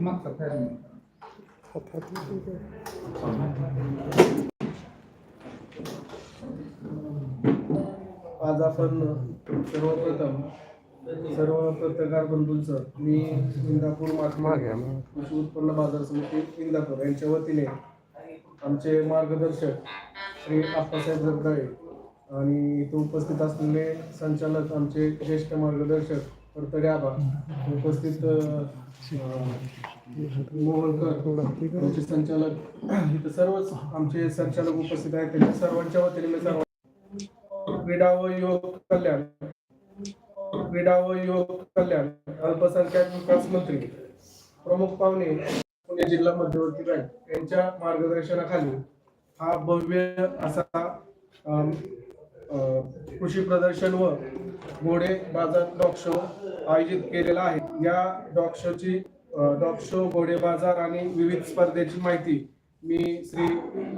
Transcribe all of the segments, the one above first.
मागचा. आज आपण सर्वप्रथम सर्व पत्रकार बंधूंचं मी इंदापूर महात्मा कृषी उत्पन्न बाजार समिती इंदापूर यांच्या वतीने आमचे मार्गदर्शक श्री आप्पासाहेब जगदाळे आणि इथं उपस्थित असलेले संचालक आमचे ज्येष्ठ मार्गदर्शक परतडे उपस्थित मोहोळकर आमचे संचालक इथं सर्वच आमचे संचालक उपस्थित आहेत. त्यांच्या सर्वांच्या वतीने मी सर्व क्रीडा व युवक कल्याण क्रीडा व युवक कल्याण अल्पसंख्याक विकास मंत्री प्रमुख पाहुणे पुणे जिल्हा मध्यवर्ती बँक यांच्या मार्गदर्शनाखाली हा भव्य असा कृषी प्रदर्शन व घोडे बाजार डॉग शो आयोजित केलेला आहे. या डॉग शोची डॉग शो घोडे बाजार आणि विविध स्पर्धेची माहिती मी श्री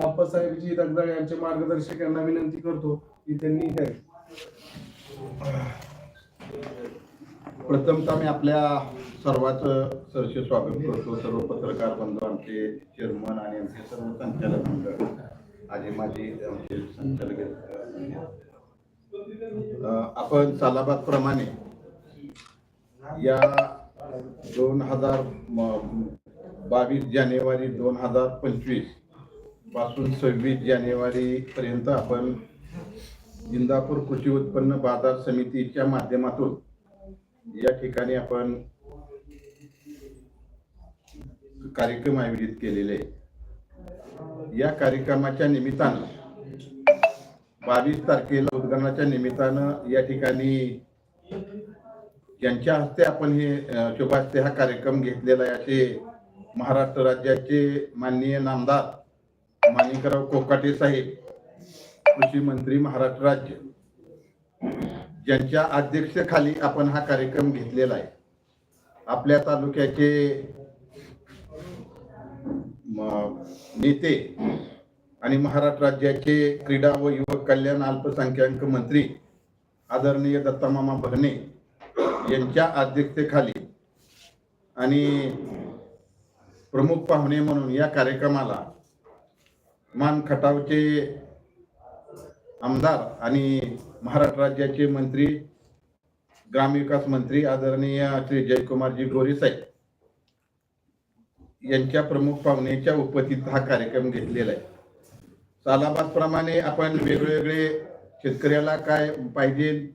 आप्पासाहेबजी दगदाळे यांचे मार्गदर्शक यांना विनंती करतो की त्यांनी द्यावी प्रथमतः मी आपल्या सर्वांचं सरचे स्वागत करतो. सर्व पत्रकार बंधू आमचे चेअरमन आणि आमचे सर्व संचालक मंडळ. आणि माझी आमचे संचालक आपण सालाबाद प्रमाणे या दोन हजार बावीस जानेवारी दोन हजार पंचवीसपासून सव्वीस जानेवारी पर्यंत आपण जिंदापूर कृषी उत्पन्न बाजार समितीच्या माध्यमातून या ठिकाणी आपण कार्यक्रम आयोजित केलेले आहे. या कार्यक्रमाच्या निमित्तानं बावीस तारखेला उद्घाटनाच्या निमित्तानं या ठिकाणी ज्यांच्या हस्ते आपण हे अ, शुभास्ते हा कार्यक्रम घेतलेला आहे. असे महाराष्ट्र राज्याचे माननीय नामदार माणिकराव कोकाटे साहेब कृषी मंत्री महाराष्ट्र राज्य ज्यांच्या अध्यक्षतेखाली आपण हा कार्यक्रम घेतलेला आहे. आपल्या तालुक्याचे नेते आणि महाराष्ट्र राज्याचे क्रीडा व युवक कल्याण अल्पसंख्याक मंत्री आदरणीय दत्तामामा भरणे यांच्या अध्यक्षतेखाली आणि प्रमुख पाहुणे म्हणून या कार्यक्रमाला मान खटावचे आमदार आणि महाराष्ट्र राज्याचे मंत्री ग्रामविकास मंत्री आदरणीय श्री जयकुमारजी गोरे साहेब यांच्या प्रमुख पाहुण्याच्या उपस्थितीत हा कार्यक्रम घेतलेला आहे. सालाबाद प्रमाणे आपण वेगवेगळे शेतकऱ्याला काय पाहिजे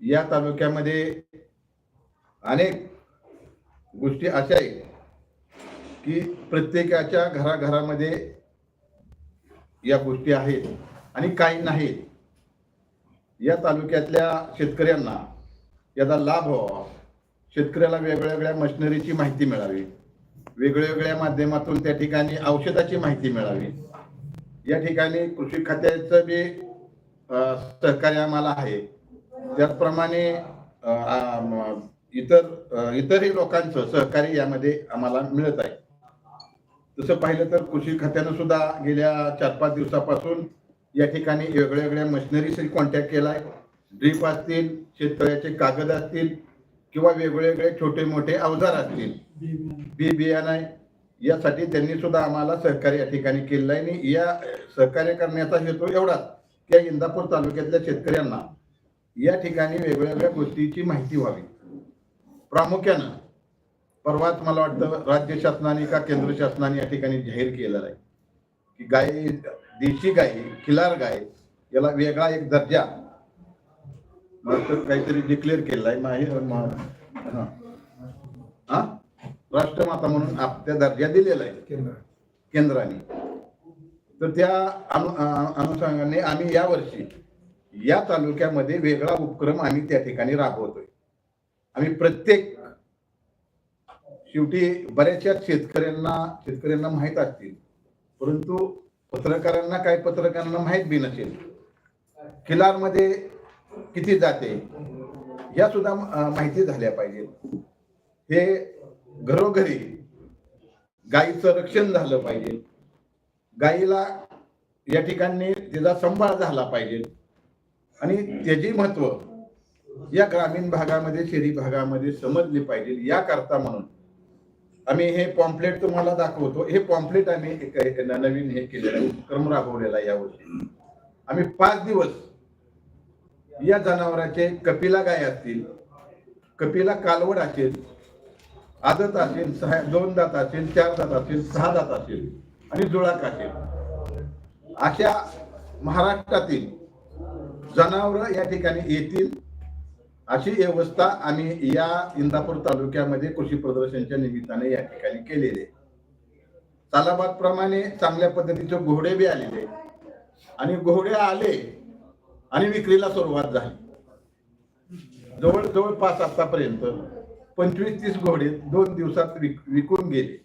या तालुक्यामध्ये अनेक गोष्टी अशा आहेत की प्रत्येकाच्या घराघरामध्ये या गोष्टी आहेत आणि काही नाहीत. या तालुक्यातल्या शेतकऱ्यांना याचा लाभ व्हावा. शेतकऱ्याला वेगवेगळ्या मशिनरीची माहिती मिळावी. वेगवेगळ्या माध्यमातून त्या ठिकाणी औषधाची माहिती मिळावी. या ठिकाणी कृषी खात्याचं बी सहकार्य आम्हाला आहे. त्याचप्रमाणे इतर इतरही लोकांचं सहकार्य यामध्ये आम्हाला मिळत आहे. तसं पाहिलं तर कृषी खात्यानं सुद्धा गेल्या चार पाच दिवसापासून या ठिकाणी वेगळ्या वेगळ्या मशिनरीशी कॉन्टॅक्ट केलाय. ड्रीप असतील शेतकऱ्याचे कागद असतील किंवा वेगवेगळे छोटे मोठे अवजार असतील. बी बियाणं. यासाठी त्यांनी सुद्धा आम्हाला सहकार्य या ठिकाणी केलेलं आहे आणि या सहकार्य करण्याचा हेतू एवढाच की या इंदापूर तालुक्यातल्या शेतकऱ्यांना या ठिकाणी वेगवेगळ्या गोष्टीची माहिती व्हावी प्रामुख्यानं परवाच मला वाटतं राज्य शासनाने का केंद्र शासनाने या ठिकाणी जाहीर केलेला आहे की गाय देशी गाय खिलार गाय याला वेगळा एक दर्जा काहीतरी डिक्लेअर केलेला आहे माही हा. हा? राष्ट्रमाता म्हणून आप- त्या दर्जा दिलेला आहे. केंद्र. केंद्राने. तर त्या अनुषंगाने आम्ही यावर्षी या तालुक्यामध्ये वेगळा उपक्रम आम्ही त्या ठिकाणी राबवतोय. आम्ही प्रत्येक शेवटी बऱ्याचशा शेतकऱ्यांना शेतकऱ्यांना माहीत असतील. परंतु पत्रकारांना काय पत्रकारांना माहीत बी नसेल. खिलारमध्ये किती जाते? या सुद्धा माहिती झाल्या पाहिजेत. हे घरोघरी गायीचं रक्षण झालं पाहिजे. गायीला या ठिकाणी तिचा सांभाळ झाला पाहिजे. आणि त्याचे महत्त्व या ग्रामीण भागामध्ये शहरी भागामध्ये समजले पाहिजे. याकरता म्हणून आम्ही हे पॉम्पलेट तुम्हाला दाखवतो. हे पॉम्पलेट आम्ही एक- नवीन हे केलेलं उपक्रम राबवलेला यावर्षी. आम्ही पाच दिवस या जनावरांचे कपिला गाय असतील कपिला कालवड असेल आदत असेल सहा दोन दात असेल चार दात असेल सहा दात असेल आणि जुळाक असेल. अशा महाराष्ट्रातील जनावर या ठिकाणी येतील. अशी व्यवस्था आम्ही या इंदापूर तालुक्यामध्ये कृषी प्रदर्शनच्या निमित्ताने या ठिकाणी केलेली आहे. तालाबाद प्रमाणे चांगल्या पद्धतीचे घोडे बी आलेले आणि घोडे आले आणि विक्रीला सुरुवात झाली. जवळ पाच आतापर्यंत पंचवीस तीस घोडे दोन दिवसात विक विकून गेले.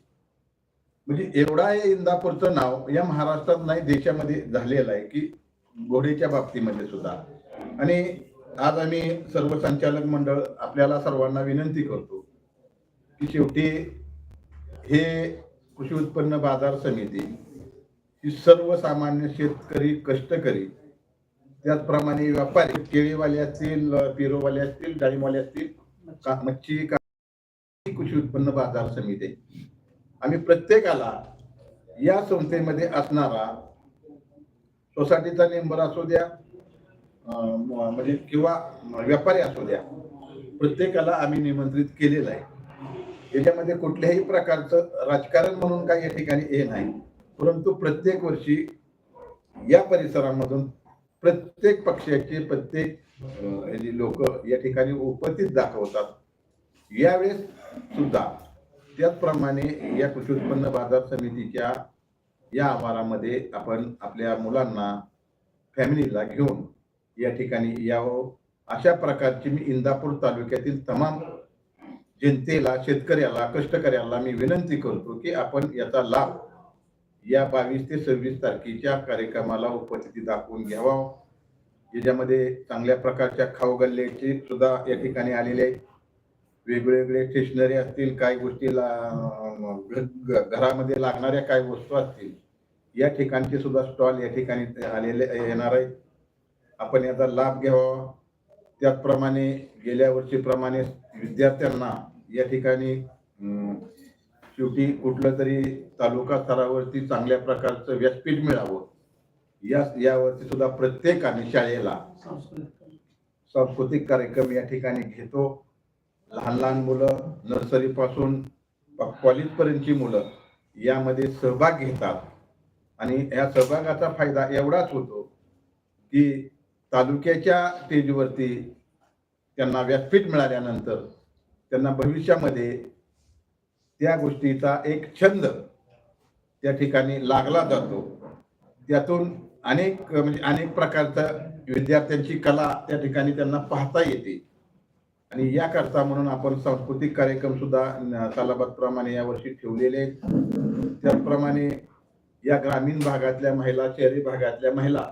म्हणजे एवढा हे इंदापूरचं नाव या महाराष्ट्रात नाही देशामध्ये झालेलं आहे की घोडेच्या बाबतीमध्ये सुद्धा. आणि आज आम्ही सर्व संचालक मंडळ आपल्याला सर्वांना विनंती करतो की शेवटी हे कृषी उत्पन्न बाजार समिती ही सर्वसामान्य शेतकरी कष्टकरी त्याचप्रमाणे व्यापारी केळीवाले असतील पिरोवाले असतील डाळीवाले असतील का- मच्छी का कृषी उत्पन्न बाजार समिती. आम्ही प्रत्येकाला या संस्थेमध्ये असणारा सोसायटीचा मेंबर असू द्या म्हणजे किंवा व्यापारी असू द्या प्रत्येकाला आम्ही निमंत्रित केलेलं आहे. याच्यामध्ये कुठल्याही प्रकारचं राजकारण म्हणून काही या ठिकाणी हे नाही. परंतु प्रत्येक वर्षी या परिसरामधून प्रत्येक पक्षाचे प्रत्येक लोक या ठिकाणी उपस्थित दाखवतात यावेळेस सुद्धा. त्याचप्रमाणे या कृषी उत्पन्न बाजार समितीच्या या आवारामध्ये आपण आपल्या मुलांना फॅमिलीला घेऊन या ठिकाणी यावं. अशा प्रकारची मी इंदापूर तालुक्यातील तमाम जनतेला शेतकऱ्याला कष्टकऱ्याला मी विनंती करतो की आपण याचा लाभ या बावीस ते सव्वीस तारखेच्या कार्यक्रमाला उपस्थिती दाखवून घ्यावा. ज्याच्यामध्ये चांगल्या प्रकारच्या खाऊ गल्ल्याचे सुद्धा या ठिकाणी आलेले आहेत वेगवेगळे स्टेशनरी असतील काही घ- घरामध्ये लागणाऱ्या काही वस्तू असतील या ठिकाणचे सुद्धा स्टॉल या ठिकाणी आलेले येणार आहेत. आपण याचा लाभ घ्यावा. त्याचप्रमाणे गेल्या वर्षीप्रमाणे विद्यार्थ्यांना या ठिकाणी शेवटी कुठलं तरी तालुका स्तरावरती चांगल्या प्रकारचं व्यासपीठ मिळावं. या यावरती सुद्धा प्रत्येकाने शाळेला सांस्कृतिक कार्यक्रम या ठिकाणी घेतो. लहान लहान मुलं नर्सरी पासून कॉलेज पर्यंतची मुलं यामध्ये सहभाग घेतात. आणि या सहभागाचा फायदा एवढाच होतो की तालुक्याच्या स्टेजवरती त्यांना व्यासपीठ मिळाल्यानंतर त्यांना भविष्यामध्ये त्या गोष्टीचा एक छंद त्या ठिकाणी लागला जातो. त्यातून अनेक म्हणजे अनेक प्रकारचं विद्यार्थ्यांची कला त्या ठिकाणी त्यांना पाहता येते. आणि याकरता म्हणून आपण सांस्कृतिक कार्यक्रम सुद्धा तालाबाद प्रमाणे यावर्षी ठेवलेले त्याचप्रमाणे या ग्रामीण भागातल्या महिला शहरी भागातल्या महिला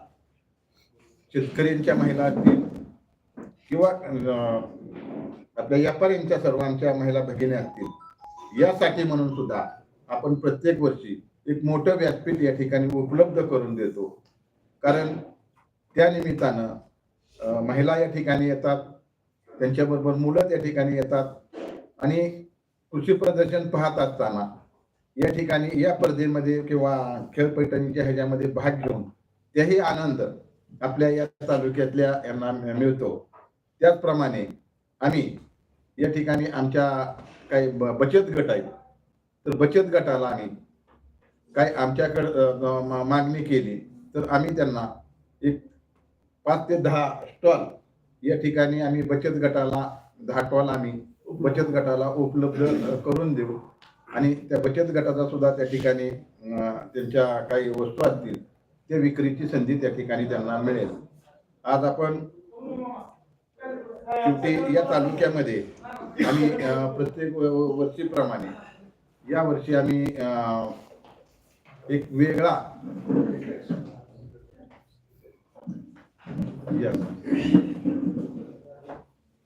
शेतकऱ्यांच्या महिला असतील किंवा आपल्या व्यापाऱ्यांच्या सर्वांच्या महिला भगिनी असतील यासाठी म्हणून सुद्धा आपण प्रत्येक वर्षी एक मोठं व्यासपीठ या ठिकाणी उपलब्ध करून देतो. कारण त्या निमित्तानं महिला या ठिकाणी येतात त्यांच्याबरोबर मुलं त्या ठिकाणी येतात. आणि कृषी प्रदर्शन पाहत असताना या ठिकाणी या स्पर्धेमध्ये किंवा खेळ पैठणीच्या ह्याच्यामध्ये भाग घेऊन त्याही आनंद आपल्या या तालुक्यातल्या यांना मिळतो. त्याचप्रमाणे आम्ही या ठिकाणी आमच्या काही बचत गट आहेत. तर बचत गटाला आम्ही काय आमच्याकडं मा- मागणी केली. तर आम्ही त्यांना एक पाच ते दहा स्टॉल या ठिकाणी आम्ही बचत गटाला दहा आम्ही बचत गटाला उपलब्ध करून देऊ आणि त्या बचत गटाचा सुद्धा त्या ठिकाणी त्यांच्या काही वस्तू असतील त्या विक्रीची संधी त्या ठिकाणी त्यांना मिळेल आज आपण शेवटी या तालुक्यामध्ये आम्ही प्रत्येक व- वर्षीप्रमाणे या वर्षी आम्ही एक वेगळा या.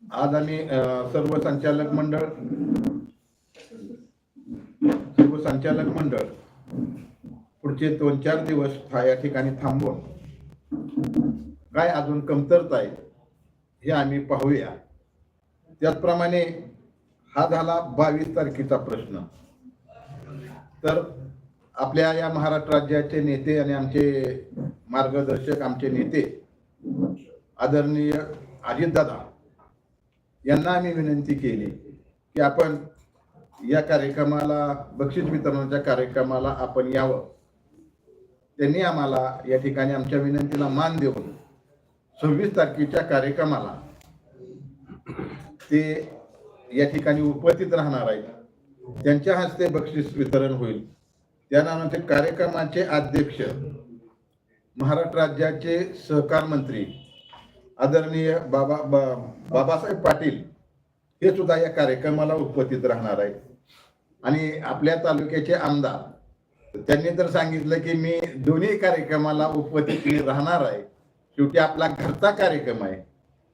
आज आम्ही सर्व संचालक मंडळ सर्व संचालक मंडळ पुढचे दोन चार दिवस हा या ठिकाणी थांबून काय अजून कमतरता आहे हे आम्ही पाहूया. त्याचप्रमाणे हा झाला बावीस तारखेचा प्रश्न. तर आपल्या या महाराष्ट्र राज्याचे नेते आणि आमचे मार्गदर्शक आमचे नेते आदरणीय अजितदादा यांना आम्ही विनंती केली की आपण या कार्यक्रमाला बक्षीस वितरणाच्या कार्यक्रमाला आपण यावं. त्यांनी आम्हाला या ठिकाणी आमच्या विनंतीला मान देऊन सव्वीस तारखेच्या कार्यक्रमाला ते या ठिकाणी उपस्थित राहणार आहेत. त्यांच्या हस्ते बक्षीस वितरण होईल. त्यानंतर कार्यक्रमाचे अध्यक्ष महाराष्ट्र राज्याचे सहकार मंत्री आदरणीय बाबा बा- बाबासाहेब पाटील हे सुद्धा या कार्यक्रमाला उपस्थित राहणार आहेत. आणि आपल्या तालुक्याचे आमदार त्यांनी तर सांगितलं की मी दोन्ही कार्यक्रमाला उपस्थित राहणार आहे. शेवटी आपला घरचा कार्यक्रम आहे.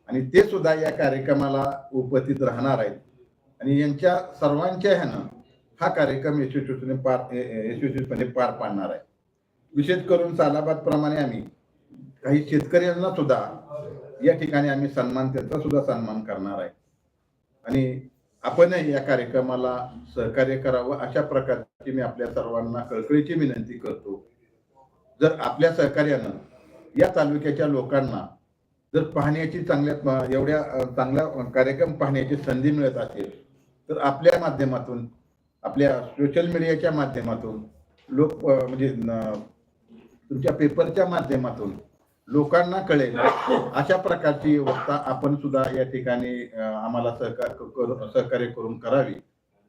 आणि ते सुद्धा या कार्यक्रमाला उपस्थित राहणार आहेत. आणि यांच्या सर्वांच्या ह्यानं हा कार्यक्रम यशस्वीपणे पार यशस्वीपणे पार पाडणार आहे. विशेष करून सालाबाद प्रमाणे आम्ही काही शेतकऱ्यांना सुद्धा या ठिकाणी आम्ही सन्मान त्यांचा सुद्धा सन्मान करणार आहे. आणि आपणही या कार्यक्रमाला सहकार्य करावं अशा प्रकारची मी आपल्या सर्वांना कळकळीची विनंती करतो. जर आपल्या सहकार्यानं या तालुक्याच्या लोकांना जर पाहण्याची चांगल्या एवढ्या चांगला कार्यक्रम पाहण्याची संधी मिळत असेल तर आपल्या माध्यमातून आपल्या सोशल मीडियाच्या माध्यमातून लोक म्हणजे तुमच्या पेपरच्या माध्यमातून लोकांना कळेल. अशा प्रकारची व्यवस्था आपण सुद्धा या ठिकाणी आम्हाला सहकार करू- सहकार्य करून करावी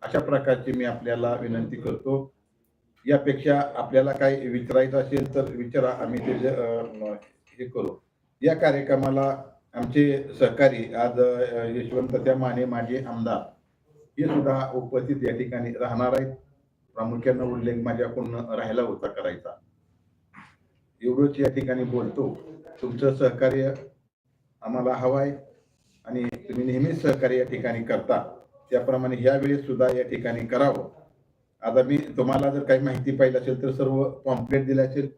अशा प्रकारची मी आपल्याला विनंती करतो. यापेक्षा आपल्याला काही विचारायचं असेल तर विचारा आम्ही ते हे करू. या कार्यक्रमाला आमचे सहकारी आज यशवंत त्या माने माझे आमदार हे सुद्धा उपस्थित या ठिकाणी राहणार आहेत. प्रामुख्यानं उल्लेख माझ्याकडून राहिला होता करायचा. एवढंच या ठिकाणी बोलतो. तुमचं सहकार्य आम्हाला हवं आहे आणि तुम्ही नेहमीच सहकार्य या ठिकाणी करता. त्याप्रमाणे ह्या सुद्धा या ठिकाणी करावं. आता मी तुम्हाला जर काही माहिती पाहिजे असेल तर सर्व पॉम्पलेट दिले असेल.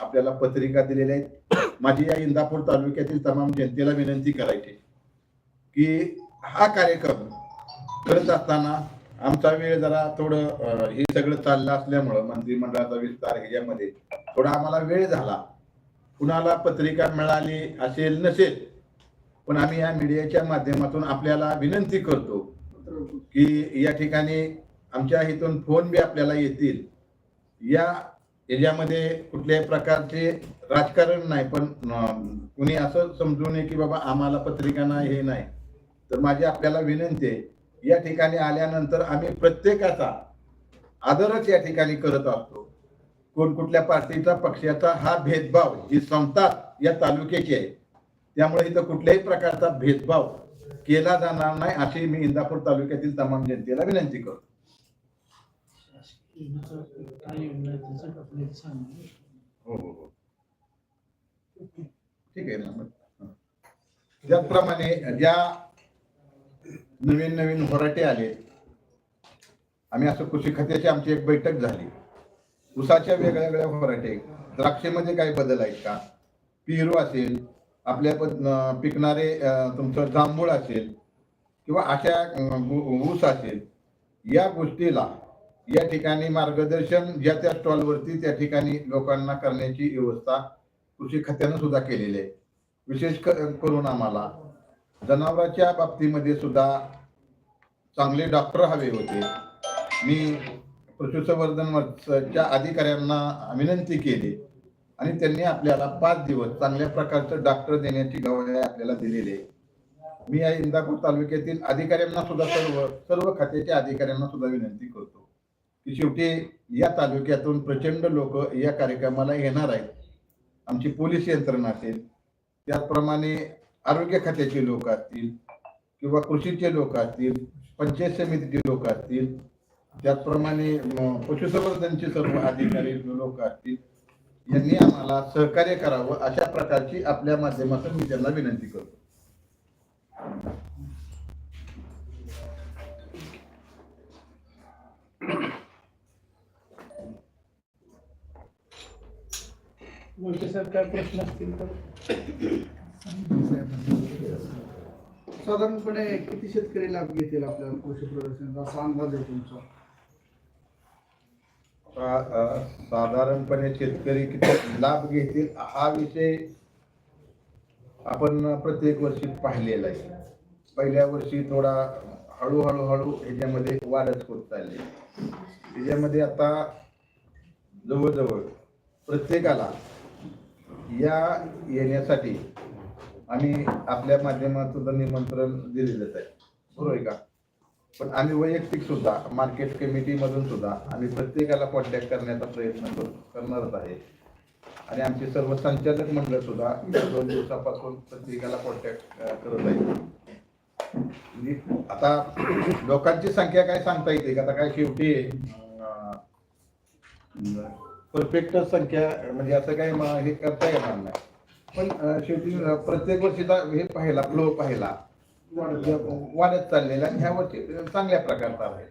आपल्याला पत्रिका दिलेल्या आहेत. माझी या इंदापूर तालुक्यातील तमाम जनतेला विनंती करायची की हा कार्यक्रम करत असताना आमचा वेळ जरा थोडं हे सगळं चाललं असल्यामुळं मंत्रिमंडळाचा विस्तार ह्याच्यामध्ये थोडा आम्हाला वेळ झाला. कुणाला पत्रिका मिळाली असेल नसेल पण आम्ही या मीडियाच्या माध्यमातून आपल्याला विनंती करतो की या ठिकाणी आमच्या इथून फोन बी आपल्याला येतील. या याच्यामध्ये कुठल्याही प्रकारचे राजकारण नाही पण कुणी असं समजू नये की बाबा आम्हाला पत्रिका नाही हे नाही. तर माझी आपल्याला विनंती आहे या ठिकाणी आल्यानंतर आम्ही प्रत्येकाचा आदरच या ठिकाणी करत असतो. कोण कुठल्या पार्टीचा पक्षाचा हा भेदभाव ही संस्था या तालुक्याची आहे. त्यामुळे इथं कुठल्याही प्रकारचा भेदभाव केला जाणार नाही अशी मी इंदापूर तालुक्यातील तमाम जनतेला विनंती करतो. हो हो हो. ठीक आहे ना मग. त्याचप्रमाणे ज्या नवीन नवीन व्हरायटी आले आम्ही असं कृषी खात्याची आमची एक बैठक झाली. ऊसाच्या वेगळ्या वेगळ्या व्हरायटी द्राक्षेमध्ये काही बदल आहेत का? पेरू असेल आपल्या पिकणारे तुमचं जांभूळ असेल किंवा अशा ऊस असेल या गोष्टीला या ठिकाणी मार्गदर्शन ज्या त्या स्टॉलवरती त्या ठिकाणी लोकांना करण्याची व्यवस्था कृषी खात्यानं सुद्धा केलेली आहे. विशेष करून आम्हाला जनावरांच्या बाबतीमध्ये सुद्धा चांगले डॉक्टर हवे होते. मी पशुसंवर्धनच्या अधिकाऱ्यांना विनंती केली आणि त्यांनी आपल्याला पाच दिवस चांगल्या प्रकारचं डॉक्टर देण्याची गवाही आपल्याला दिलेली. आहे मी या इंदापूर तालुक्यातील अधिकाऱ्यांना सुद्धा सर्व सर्व खात्याच्या अधिकाऱ्यांना सुद्धा विनंती करतो की शेवटी या तालुक्यातून प्रचंड लोक या कार्यक्रमाला येणार आहेत. आमची पोलीस यंत्रणा असेल त्याचप्रमाणे आरोग्य खात्याचे लोक असतील किंवा कृषीचे लोक असतील पंचायत समितीचे लोक असतील त्याचप्रमाणे पशुसंवर्धनचे सर्व अधिकारी लोक असतील यांनी आम्हाला सहकार्य करावं अशा प्रकारची आपल्या माध्यमातून मी त्यांना विनंती करतो. मोहिते काय प्रश्न असतील तर? साधारणपणे किती शेतकरी लाभ घेतील आपल्या कृषी प्रदर्शनाचा असा अंदाज आहे तुमचा? आता, साधारणपणे शेतकरी किती लाभ घेतील हा विषय आपण प्रत्येक वर्षी पाहिलेला आहे. पहिल्या वर्षी थोडा हळूहळू हळू ह्याच्यामध्ये वाढच होत चालली. त्याच्यामध्ये आता जवळजवळ प्रत्येकाला या येण्यासाठी आम्ही आपल्या माध्यमातून निमंत्रण दिलेलंच आहे. बरोबर आहे का? पण आम्ही वैयक्तिक सुद्धा मार्केट कमिटीमधून सुद्धा आम्ही प्रत्येकाला कॉन्टॅक्ट करण्याचा प्रयत्न करणारच आहे. आणि आमचे सर्व संचालक मंडळ सुद्धा दोन दिवसापासून प्रत्येकाला कॉन्टॅक्ट करत आहे म्हणजे आता लोकांची संख्या काय सांगता येते का? आता काय शेवटी परफेक्ट संख्या म्हणजे असं काय हे करता येणार नाही. पण अं, शेवटी अं, प्रत्येक वर्षीचा हे पाहिला फ्लो पाहिला. वाढत चाललेला आणि ह्या वर्षी चांगल्या प्रकारचा आहे.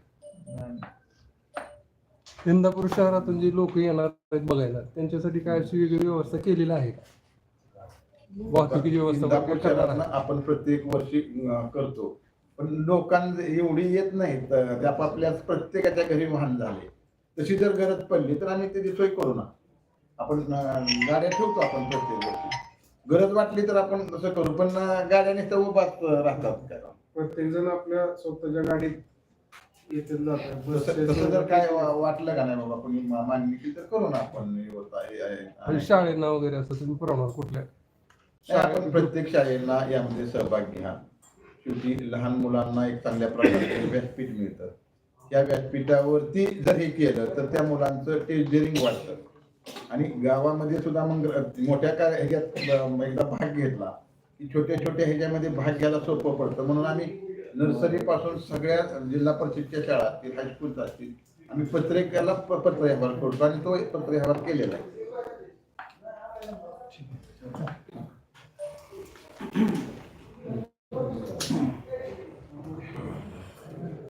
इंदापूर शहरातून जी लोक येणार आहेत बघायला त्यांच्यासाठी काय अशी वेगळी व्यवस्था केलेली आहे का? वाहतुकीची व्यवस्था इंदापूर वगैरे करणार शहरातनं आहे? आपण प्रत्येक वर्षी अं, करतो. पण लोकांना एवढी येत नाहीत अं, ते आपापल्या प्रत्येकाच्या घरी वाहन झाले. तशी जर गरज पडली तर आम्ही त्याची सोय करू ना. आपण अं, गाड्या ठेवतो आपण प्रत्येक वर्षी. गरज वाटली तर आपण तसं करू पण गाड्या नुसत्या उभाच राहतात प्रत्येक जण आपल्या स्वतःच्या गाडीत येतील जातात. तसं तसं जर काय वा- वाटलं का नाही बाबा कोणी मा- केली तर करू ना आपण व्यवस्था हे आहे. आणि शाळेना वगैरे असं तुम्ही पुरवणार कुठल्या? नाही, आपण प्रत्येक शाळेला यामध्ये सहभाग घ्या. शेवटी लहान मुलांना एक चांगल्या प्रकारचे व्यासपीठ मिळतं. त्या व्यासपीठावरती जर हे केलं तर त्या मुलांचं टेजरिंग वाढतं. आणि गावामध्ये सुद्धा मग मोठ्या काय ह्याच्यात एकदा भाग घेतला. की छोट्या छोट्या ह्याच्यामध्ये भाग घ्यायला सोपं पडतं. म्हणून आम्ही नर्सरी पासून सगळ्या जिल्हा परिषदच्या शाळा असतील हायस्कूलच्या असतील आम्ही पत्रिकेला पत्र पत्रव्यवहार करतो. आणि तो पत्रव्यवहार केलेला आहे.